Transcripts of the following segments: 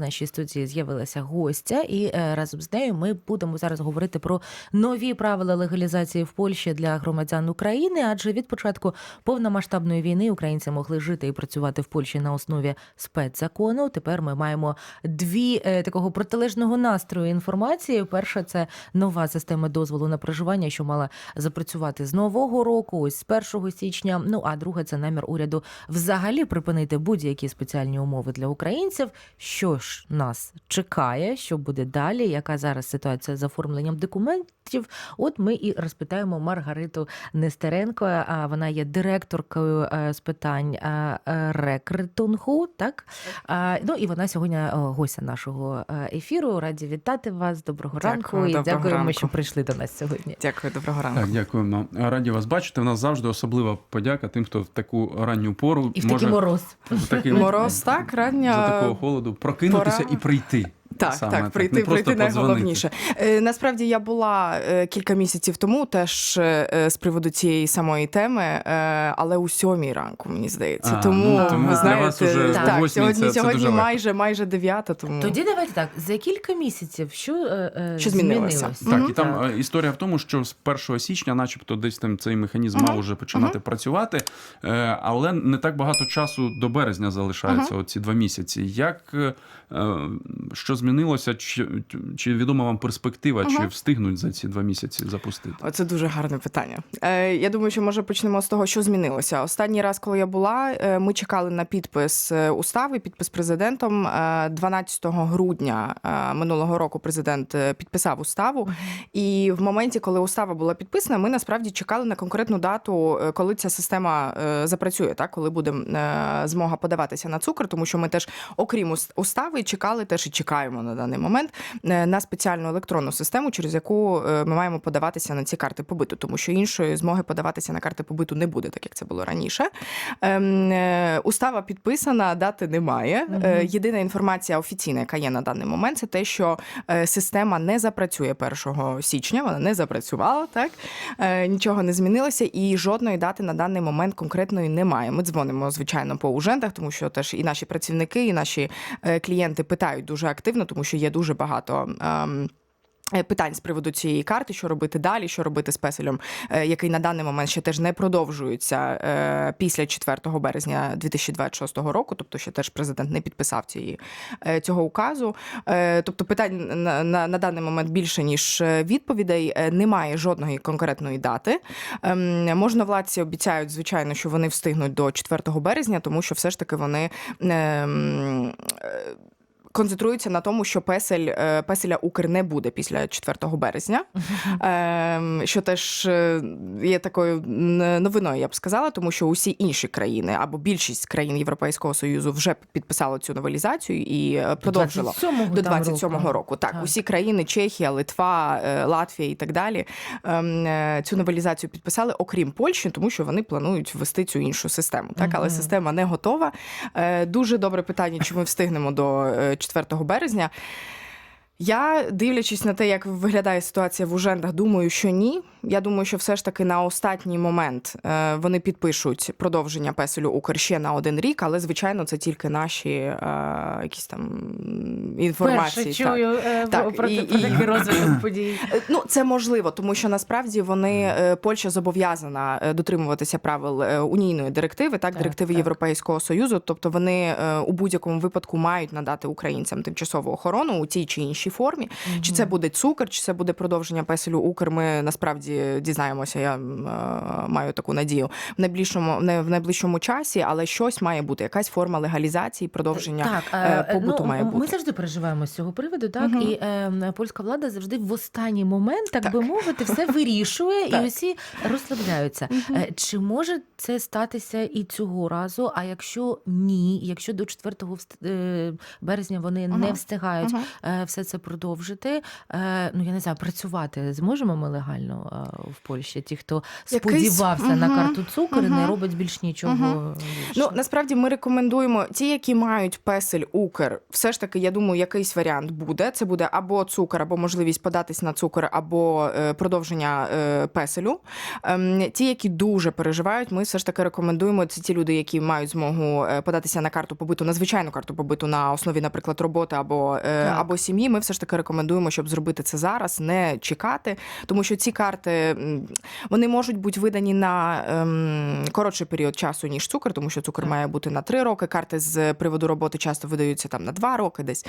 нашій студії з'явилася гостя, і е, разом з нею ми будемо зараз говорити про нові правила легалізації в Польщі для громадян України. Адже від початку повномасштабної війни українці могли жити і працювати в Польщі на основі спецзакону. Тепер ми маємо дві е, такого протилежного настрою інформації. Перша це нова система дозволу на проживання, що мала запрацювати з нового року, ось з 1 січня. Ну а друга це намір уряду взагалі припинити будь-які спеціальні умови для українців. Що ж нас чекає, що буде далі? Яка зараз ситуація з оформленням документів? От ми і розпитаємо Маргариту Нестеренко. А вона є директоркою е, з питань е, е, рекрутингу. Так ну і вона сьогодні гостя нашого ефіру. Раді вітати вас. Доброго Дякую, ранку і доброго дякуємо, ранку. що прийшли до нас сьогодні. Дякую, доброго ранку. Так, дякуємо. Раді вас бачити. У нас завжди особлива подяка тим, хто в таку ранню пору І в може такий мороз. в такий Мороз, так, рання. за такого холоду прокинутися пора. і прийти. Так, Саме так, прийти, просто прийти найголовніше. Е, насправді я була е, кілька місяців тому теж е, з приводу цієї самої теми, е, але у сьомій ранку, мені здається. А, тому, ну, тому ви для вас уже так, восьмій сьогодні, це- це сьогодні легко. майже майже дев'ята, тому Тоді давайте так. За кілька місяців що, Що змінилося? Так, і там е, історія в тому, що з 1 січня, начебто, десь там цей механізм мав уже починати працювати, е, але не так багато часу до березня залишається оці два місяці. Як що змінилося? Чи, чи відома вам перспектива, чи встигнуть за ці два місяці запустити? Це дуже гарне питання. Е, я думаю, що може почнемо з того, що змінилося. Останній раз, коли я була, е, ми чекали на підпис е, устави, підпис президентом. Е, 12 грудня е, минулого року президент підписав уставу. І в моменті, коли устава була підписана, ми насправді чекали на конкретну дату, коли ця система запрацює, так коли буде змога подаватися на цукор, тому що ми теж, окрім ус- устави, чекали теж і чекаємо на даний момент е, на спеціальну електронну систему, через яку е, ми маємо подаватися на ці карти побиту, тому що іншої змоги подаватися на карти побиту не буде, так як це було раніше. Ем, е, Устава підписана, дати немає. Єдина інформація офіційна, яка є на даний момент, це те, що система не запрацює 1 січня. Вона не запрацювала, так нічого не змінилося, і жодної дати на даний момент конкретної немає. Ми дзвонимо звичайно по ужентах, тому що теж і наші працівники, і наші клієнти питають дуже активно, тому що є дуже багато. ем, е, Питань з приводу цієї карти, що робити далі, що робити з песелем, е, який на даний момент ще теж не продовжується е, після 4 березня 2026 року. Тобто, ще теж президент не підписав цієї цього указу. Тобто, питань на, на, на даний момент більше ніж відповідей. Немає жодної конкретної дати. Ем, Можновладці обіцяють, звичайно, що вони встигнуть до 4 березня, тому що все ж таки вони. Е, Концентруються на тому, що песель е, песеля Укр не буде після 4 березня, Ем, що теж е, є такою новиною, я б сказала, тому що усі інші країни або більшість країн Європейського союзу вже підписали цю новелізацію і е, продовжило 27-го до там 27-го року. Так, Так. усі країни, Чехія, Литва, е, Латвія і так далі, ем, е, цю новелізацію підписали, окрім Польщі, тому що вони планують ввести цю іншу систему. Так, але система не готова. Е, Дуже добре питання, чи ми встигнемо до е, 4 березня. Я, дивлячись на те, як виглядає ситуація в Ужендах, думаю, що ні. Я думаю, що все ж таки на останній момент е, вони підпишуть продовження песелю Укр ще на один рік, але звичайно, це тільки наші е, якісь там інформації. Перше так. чую е, Так, про, і- про і- такий розвиток подій. Е, Ну, це можливо, тому що насправді вони е, Польща зобов'язана е, дотримуватися правил е, унійної директиви, так, Так, директиви так. Європейського союзу. Тобто вони е, у будь-якому випадку мають надати українцям тимчасову охорону у тій чи іншій формі. Чи це буде цукор, чи це буде продовження песелю Укр. Ми насправді дізнаємося. Я е, маю таку надію в найближчому не в найближчому часі, але щось має бути, якась форма легалізації, продовження Так, е, е, побуту ну, має Ми завжди переживаємо з цього приводу, так Мгм. і е, польська влада завжди в останній момент, так, Так. би мовити, все вирішує, і усі розслабляються. Е, Чи може це статися і цього разу? А якщо ні, якщо до 4 вст- е, березня вони не встигають е, все це це продовжити. Е, ну я не знаю, працювати зможемо ми легально е, в Польщі. Ті, хто Якийсь- сподівався на карту цукор, і не робить більш нічого. Більше. Ну насправді ми рекомендуємо ті, які мають песель Укр. Все ж таки, я думаю, якийсь варіант буде. Це буде або цукор, або можливість податись на цукор, або е, продовження е, песелю. Ем, ті, які дуже переживають, ми все ж таки рекомендуємо. Це ті люди, які мають змогу податися на карту побиту, на звичайну карту побиту на основі, наприклад, роботи або, або сім'ї. Ми все ж таки рекомендуємо, щоб зробити це зараз, не чекати, тому що ці карти вони можуть бути видані на ем, коротший період часу, ніж цукор, тому що цукор має бути на три роки. Карти з приводу роботи часто видаються там на два роки десь.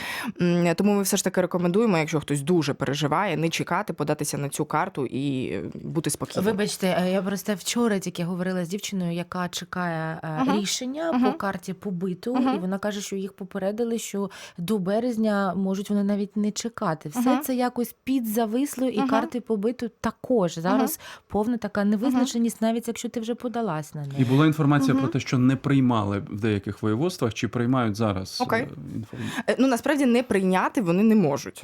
Тому ми все ж таки рекомендуємо, якщо хтось дуже переживає, не чекати, податися на цю карту і е, бути спокійним. Вибачте, е, я просто вчора тільки говорила з дівчиною, яка чекає е, Мгм. рішення Мгм. по карті побиту, Мгм. і вона каже, що їх попередили, що до березня можуть вони навіть не чекати. Все Мгм. це якось підзависло, і Мгм. карти побиту також. Зараз повна така невизначеність, навіть якщо ти вже подалась на І неї. була інформація про те, що не приймали в деяких воєводствах, чи приймають зараз Окей. е, інформацію. Е, Ну насправді не прийняти вони не можуть.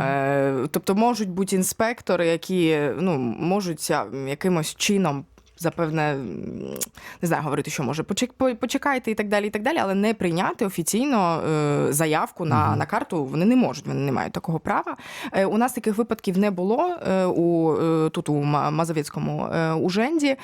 Е, тобто можуть бути інспектори, які ну, можуть якимось чином. Запевне, не знаю, говорити, що може почек- почекайте і так далі, і так далі, але не прийняти офіційно е, заявку на, Мгм. на карту вони не можуть, вони не мають такого права. Е, у нас таких випадків не було е, у тут у Ма- Мазовецькому уженді.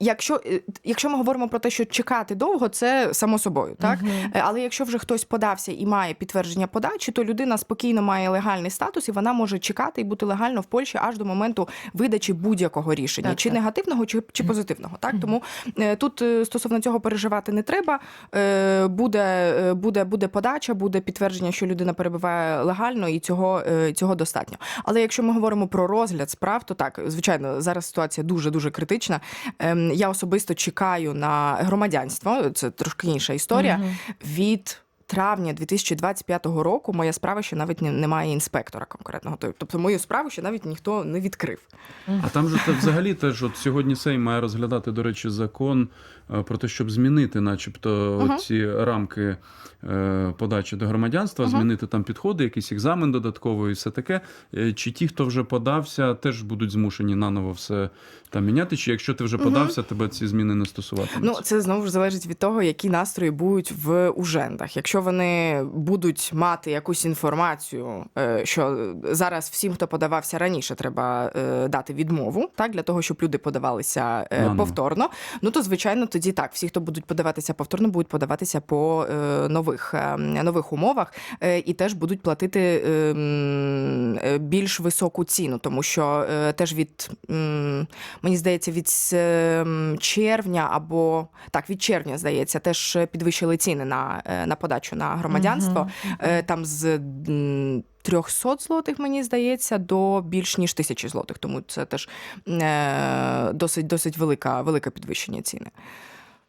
Якщо, якщо ми говоримо про те, що чекати довго, це само собою, так? Е, Але якщо вже хтось подався і має підтвердження подачі, то людина спокійно має легальний статус і вона може чекати і бути легально в Польщі аж до моменту видачі будь-якого рішення, Так, чи так. негативного, чи, чи позитивного. Так тому е, тут е, стосовно цього переживати не треба. Е, Буде, буде, буде подача, буде підтвердження, що людина перебуває легально, і цього, цього достатньо. Але якщо ми говоримо про розгляд справ, то так, звичайно, зараз ситуація дуже дуже критична. Ем, Я особисто чекаю на громадянство. Це трошки інша історія. Мгм. Від травня 2025 року моя справа ще навіть не, немає інспектора конкретного. Тобто мою справу ще навіть ніхто не відкрив. А там же те взагалі теж от сьогодні Сейм має розглядати, до речі, закон е, про те, щоб змінити, начебто, Ага. ці рамки е, подачі до громадянства, Ага. змінити там підходи, якийсь екзамен додатковий і все таке. Е, Чи ті, хто вже подався, теж будуть змушені наново все там міняти? Чи якщо ти вже Мгм. подався, тебе ці зміни не стосуватимуться? Ну це знову ж залежить від того, які настрої будуть в ужендах. Якщо вони будуть мати якусь інформацію, е, що зараз всім, хто подавався раніше, треба е, дати відмову, так для того, щоб люди подавалися е, повторно. Ну то звичайно, тоді так. Всі, хто будуть подаватися повторно, будуть подаватися по нових, нових умовах і теж будуть платити е, м, е, більш високу ціну, тому що теж від мені здається, від червня або так, від червня, здається, теж підвищили ціни на, на подачу на громадянство. Е, Там з м, 300 злотих, мені здається, до більш ніж тисячі злотих. Тому це теж е, досить, досить велика, велике підвищення ціни.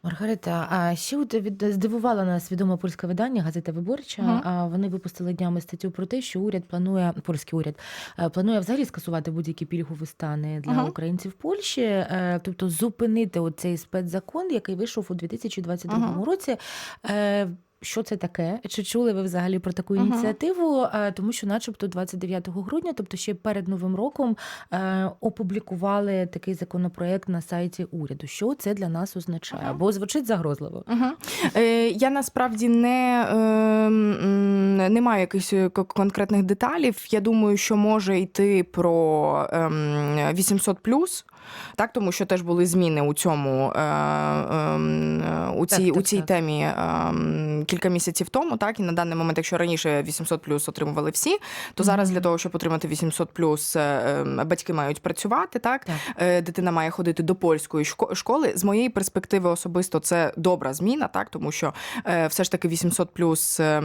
Маргарита, а ще от здивувала нас відоме польське видання Газета Виборча. Мгм. А вони випустили днями статтю про те, що уряд планує польський уряд е, планує взагалі скасувати будь-які пільгові стани для Мгм. українців Польщі, тобто зупинити оцей спецзакон, який вийшов у 2022 Мгм. році. Е, Що це таке? Чи чули ви взагалі про таку ініціативу? Е, Тому що, начебто, 29 грудня, тобто ще перед новим роком, е, опублікували такий законопроект на сайті уряду. Що це для нас означає? Ага. Бо звучить загрозливо. Угу. Е, я насправді не, е, не маю якихось е, конкретних деталів. Я думаю, що може йти про ем, 800 так, тому що теж були зміни у цьому е, ем, е, у цій, Так, у цій так. темі ем, кілька місяців тому. Так, і на даний момент, якщо раніше 800 плюс отримували всі, то зараз Мгм. для того, щоб отримати 800 е, ем, батьки мають працювати, так, Так. Е, дитина має ходити до польської шко- школи. З моєї перспективи особисто це добра зміна, так тому що е, все ж таки 800 плюс е,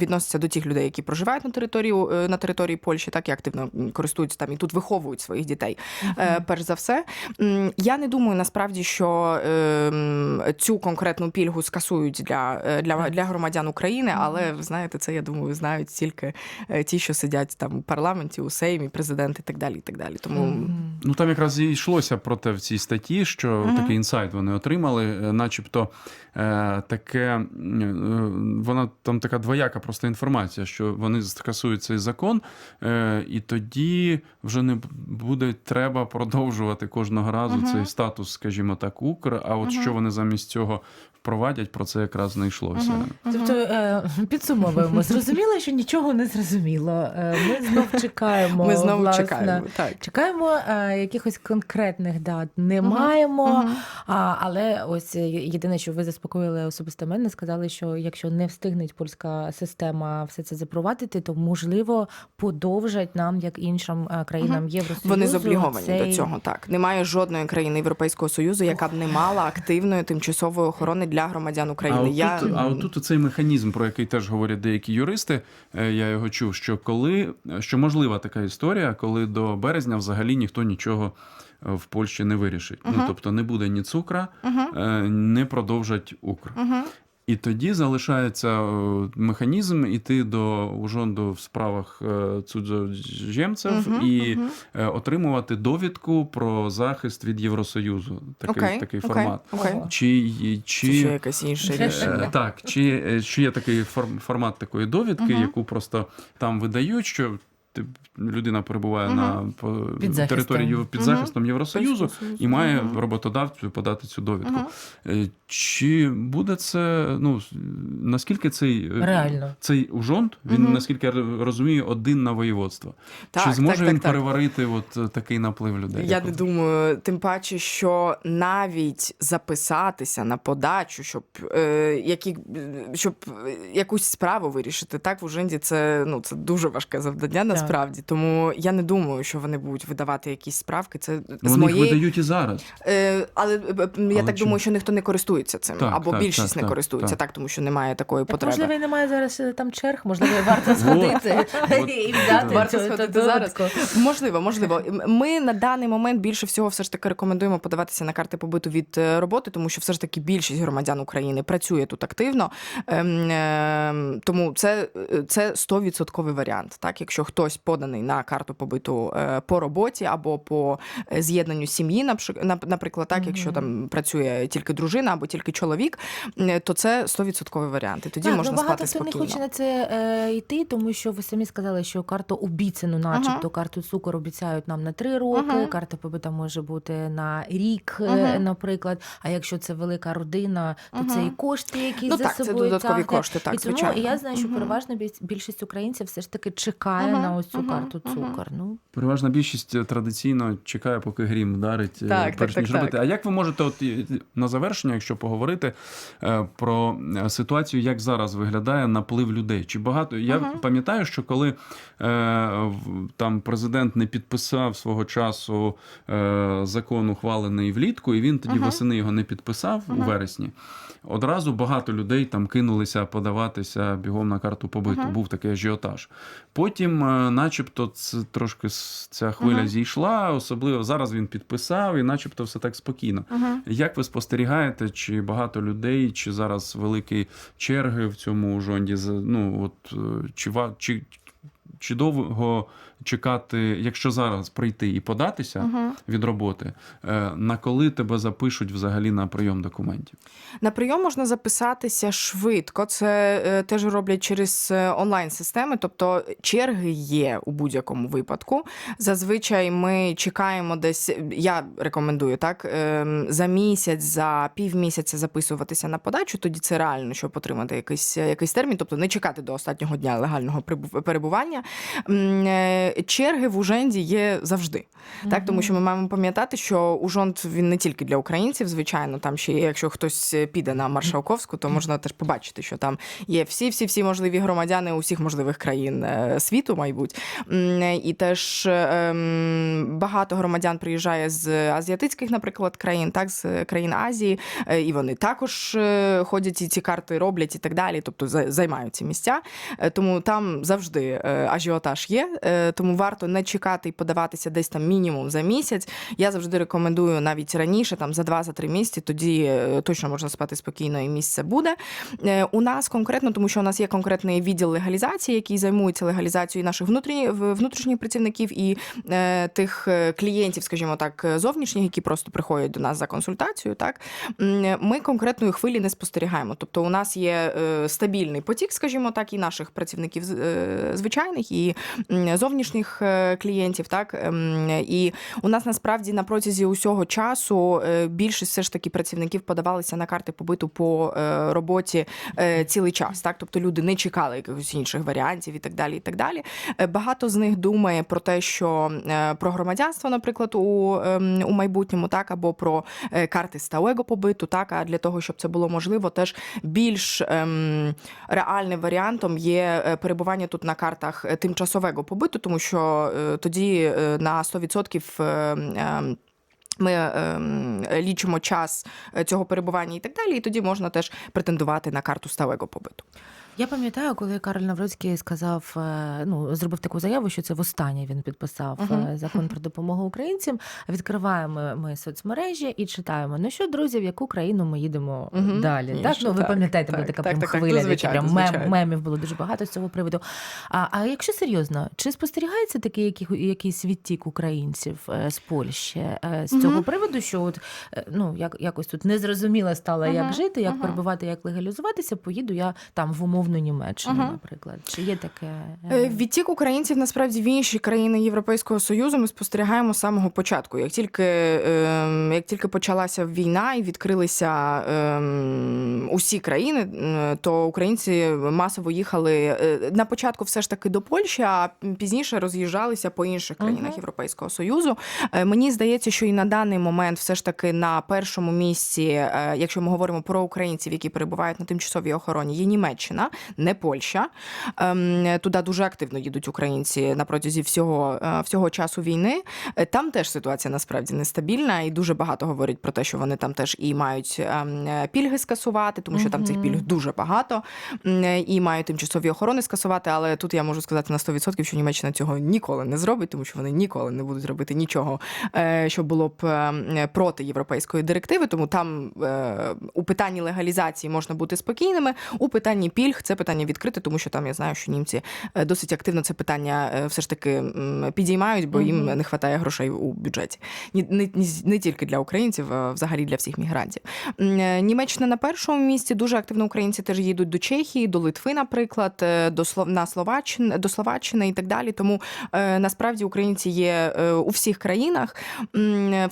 відноситься до тих людей, які проживають на території на території Польщі, так і активно користуються там і тут виховують своїх дітей. Е, Перш за все, це. Я не думаю насправді, що ем, цю конкретну пільгу скасують для, е, для, для громадян України, але ви знаєте, це я думаю, знають тільки е, ті, що сидять там у парламенті, у Сеймі, президент і так далі. І так далі. Тому Ну там якраз і йшлося про те в цій статті, що Мгм. такий інсайт вони отримали, е, начебто е, таке, е, вона там така двояка просто інформація, що вони скасують цей закон, е, і тоді вже не буде треба продовжувати кожного разу Мгм. цей статус, скажімо так, Укр. А от Мгм. що вони замість цього впровадять, про це якраз не йшлося. Мгм. Тобто е, підсумовуємо, зрозуміло, що нічого не зрозуміло. Е, Ми знов чекаємо. ми знову власне, чекаємо. Так. Чекаємо е, якихось конкретних дат. Не маємо. Мгм. А, але ось єдине, що ви заспокоїли особисто мене, сказали, що якщо не встигне польська система все це запровадити, то можливо подовжать нам, як іншим країнам Євросоюзу. Вони зобліговані цей... до цього. Так немає жодної країни Європейського союзу, яка б не мала активної тимчасової охорони для громадян України. А отут, Я а отут цей механізм, про який теж говорять деякі юристи, е, я його чув, що коли що можлива така історія, коли до березня взагалі ніхто нічого е, в Польщі не вирішить. Ну тобто не буде ні цукра, Мгм. е, не продовжать Укр. Мгм. І тоді залишається е, механізм іти до ужонду в справах е, цудзожемців Мгм. і е, отримувати довідку про захист від Євросоюзу. Такий, Окей, такий окей, формат. Ого. Чи, чи... Це ще якесь інше Це рішення. Е, Так, чи, чи є такий форм- формат такої довідки, Мгм. яку просто там видають, що людина перебуває Мгм. на по- Під території під Мгм. захистом Євросоюзу і має роботодавцю подати цю довідку. Е, Чи буде це, ну наскільки цей е, Реально. цей ужонт, він наскільки я розумію, один на воєводство? Так, Чи зможе так, він так, так. переварити от е, такий наплив людей? Я не думаю, тим паче, що навіть записатися на подачу, щоб, е, які, щоб якусь справу вирішити, так в Ужинді це, ну, це дуже важке завдання насправді. Тому я не думаю, що вони будуть видавати якісь справки. Це з Вони їх видають і зараз. Е, але е, е, я Але так чому? думаю, що ніхто не користується цим, Так, або так, більшість так, не так, користується, так. так. тому що немає такої Так, потреби. можливо, і немає зараз е, там черг, можливо, варто сходити і Варто сходити зараз. Можливо, можливо. Ми на даний момент більше всього все ж таки рекомендуємо подаватися на карти побиту від роботи, тому що все ж таки більшість громадян України працює тут активно. Ем, ем, Тому це, це 100% варіант. Так, якщо хтось поданий на карту побиту е, по роботі або по е, з'єднанню сім'ї, наприклад, так, якщо там працює тільки дружина або тільки чоловік, е, то це 100% варіант. І тоді Так, можна ну, багато спати хто спокійно. не хоче на це е, йти, тому що ви самі сказали, що карту обіцяну, начебто карту цукор обіцяють нам на три роки. Ага. Карта побита може бути на рік, Ага. наприклад. А якщо це велика родина, то це і кошти, які Ну за так, це собою додаткові тягне. кошти, так, і тому звичайно. я знаю, що більш- більшість українців все ж таки чекає на ось карту ага. цукор. Ну Переважна більшість е, традиційно чекає, поки грім вдарить, е, Так, перш так, ніж так, робити. так. А як ви можете, от на завершення, якщо поговорити е, про ситуацію, як зараз виглядає наплив людей? Чи багато я Мгм. пам'ятаю, що коли е, там президент не підписав свого часу е, закон, ухвалений влітку, і він тоді восени його не підписав у вересні. Одразу багато людей там кинулися подаватися бігом на карту побиту. Був такий ажіотаж. Потім, е, начебто, це трошки ця хвиля Мгм. зійшла, особливо зараз він підписав, і начебто все так спокійно. Мгм. Як ви спостерігаєте, чи багато людей, чи зараз великі черги в цьому жонді? Ну от е, чи чи, чи довго чекати, якщо зараз прийти і податися Мгм. від роботи, е, на коли тебе запишуть взагалі на прийом документів? На прийом можна записатися швидко. Це е, теж роблять через е, онлайн-системи, тобто черги є у будь-якому випадку. Зазвичай ми чекаємо десь. Я рекомендую так ем, за місяць, за півмісяця записуватися на подачу. Тоді це реально, щоб отримати якийсь, якийсь термін, тобто не чекати до останнього дня легального перебування. Е, Черги в Уженді є завжди. Так, тому що ми маємо пам'ятати, що Ужонд він не тільки для українців, звичайно, там ще є, якщо хтось піде на Маршалковську, то можна теж побачити, що там є всі, всі, всі можливі громадяни усіх можливих країн е, світу, мабуть. І теж ем, багато громадян приїжджає з азіатичних, наприклад, країн, так, з країн Азії, е, і вони також е, ходять і ці карти роблять і так далі, тобто за- займають ці місця. Е, Тому там завжди е, ажіотаж є. Тому варто не чекати і подаватися десь там мінімум за місяць. Я завжди рекомендую навіть раніше, там за два за три місяці. Тоді е, точно можна спати спокійно, і місце буде. Е, У нас конкретно, тому що у нас є конкретний відділ легалізації, який займується легалізацією наших внутрішніх внутрішніх працівників і е, тих клієнтів, скажімо так, зовнішніх, які просто приходять до нас за консультацією. Так ми конкретної хвилі не спостерігаємо. Тобто, у нас є стабільний потік, скажімо так, і наших працівників звичайних, і м, зовнішніх е, клієнтів. Так Ем, і у нас насправді на протязі усього часу е, більшість все ж таки працівників подавалися на карти побиту по е, роботі цілий час. Так, тобто люди не чекали якихось інших варіантів і так далі. І так далі. Багато з них думає про те, що про громадянство, наприклад, у, ем, у майбутньому, так або про карти сталого побиту, так а для того, щоб це було можливо, теж більш ем, реальним варіантом є перебування тут на картах тимчасового побиту, тому що е, тоді е, на 100% е, ем, ми ем, лічимо час е, цього перебування і так далі, і тоді можна теж претендувати на карту сталого побиту. Я пам'ятаю, коли Кароль Навроцький сказав, е, ну зробив таку заяву, що це востаннє він підписав е, закон про допомогу українцям. Відкриваємо ми соцмережі і читаємо. Ну що, друзі, в яку країну ми їдемо Мгм. далі? Ні, так, ну ви так, пам'ятаєте, так, була така так, прям хвиля, ну, звичайно, прям мем, звичайно. мемів було дуже багато з цього приводу. А, а якщо серйозно, чи спостерігається такий який, якийсь відтік українців е, з Польщі е, з. Цього приводу, що от е, ну як якось тут незрозуміло стало, як жити, як перебувати, як легалізуватися, поїду я там в умовну Німеччину, наприклад. Чи є таке? Е, Відтік українців насправді в інші країни Європейського союзу ми спостерігаємо з самого початку. Як тільки, ем, як тільки почалася війна і відкрилися ем, усі країни, то українці масово їхали е, на початку все ж таки до Польщі, а пізніше роз'їжджалися по інших країнах. Європейського союзу. Е, Мені здається, що і на даний момент все ж таки на першому місці, е, якщо ми говоримо про українців, які перебувають на тимчасовій охороні, є Німеччина, не Польща. Ем, Туди дуже активно їдуть українці на протязі всього, е, всього часу війни. Е, Там теж ситуація насправді нестабільна, і дуже багато говорять про те, що вони там теж і мають ем, пільги скасувати, тому що там цих пільг дуже багато, і мають тимчасові охорони скасувати. Але тут я можу сказати на 100%, що Німеччина цього ніколи не зробить, тому що вони ніколи не будуть робити нічого, що було б проти європейської директиви. Тому там е, у питанні легалізації можна бути спокійними. У питанні пільг це питання відкрите, тому що там я знаю, що німці е, досить активно це питання е, все ж таки підіймають, бо їм не вистачає грошей у бюджеті. Не, не, не тільки для українців, а взагалі для всіх мігрантів. Німеччина на першому місці дуже активно українці теж їдуть до Чехії, до Литви, наприклад, до на Словаччини, до Словаччини і так далі. Тому насправді українці є у всіх країнах.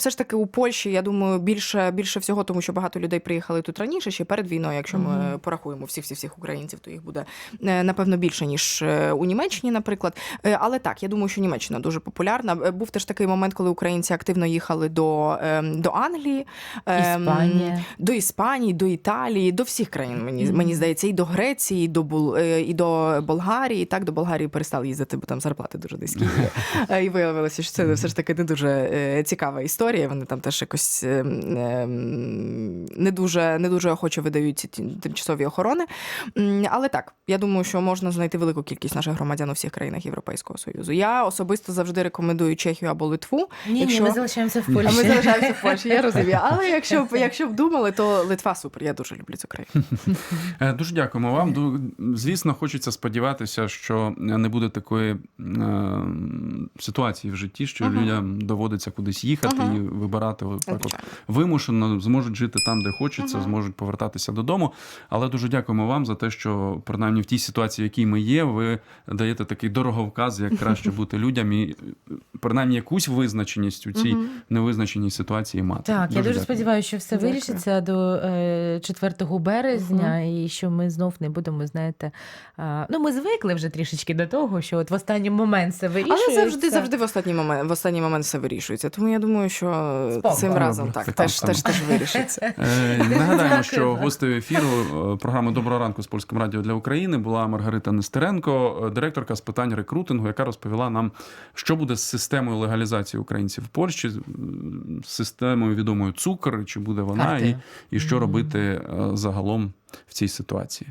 Все ж таки у Польщі, я думаю, більше, більше всього, тому що багато людей приїхали тут раніше, ще перед війною. Якщо ми Мгм. порахуємо всіх всіх всіх українців, то їх буде е, напевно більше ніж е, у Німеччині, наприклад. Е, Але так, я думаю, що Німеччина дуже популярна. Був теж такий момент, коли українці активно їхали до, ем, до Англії, ем, Іспанія. до Іспанії, до Італії, до всіх країн. Мені Мгм. мені здається, і до Греції, і до Бул і до Болгарії. Так до Болгарії перестали їздити, бо там зарплати дуже низькі. І виявилося, що це все ж таки не дуже цікава історія. Вони там теж якось ем, ем, не дуже не дуже охоче видають ці ті- тимчасові охорони. Але так, я думаю, що можна знайти велику кількість наших громадян у всіх країнах Європейського союзу. Я особисто завжди рекомендую Чехію або Литву. Ні, якщо- ні, ми залишаємося в А Польщі. ми залишаємося в Польщі, я розумію. Але якщо б якщо б думали, то Литва супер. Я дуже люблю цю країну. Е, Дуже дякуємо вам. Звісно, хочеться сподіватися, що не буде такої е, ситуації в житті, що Ага. людям доводиться кудись їхати Ага. і вибирати так от вимушено, зможуть жити там, де хочеться, Ага. зможуть повертатися додому. Але дуже дякуємо вам за те, що принаймні в тій ситуації, в якій ми є, ви даєте такий дороговказ, як краще бути людям, і е, принаймні якусь визначеність у цій Мгм. невизначеній ситуації мати. Так, я дуже дякую. сподіваюся, що все Дякую. вирішиться до е, 4 березня, і що ми знов не будемо, знаєте, ну ми звикли вже трішечки до того, що от в останній момент все вирішується. Але завжди, завжди в останній момент в останній момент все вирішується. Тому я думаю, що Спокійно. цим разом так так теж, теж теж вирішиться. Е, Нагадаємо, що гостею ефіру е, програми Доброго ранку з польським радіо для України була Маргарита Нестеренко, е, директорка з питань рекрутингу, яка розповіла нам, що буде з системою легалізації українців в Польщі, з системою відомою цукор, чи буде вона, і, і що робити загалом в цій ситуації.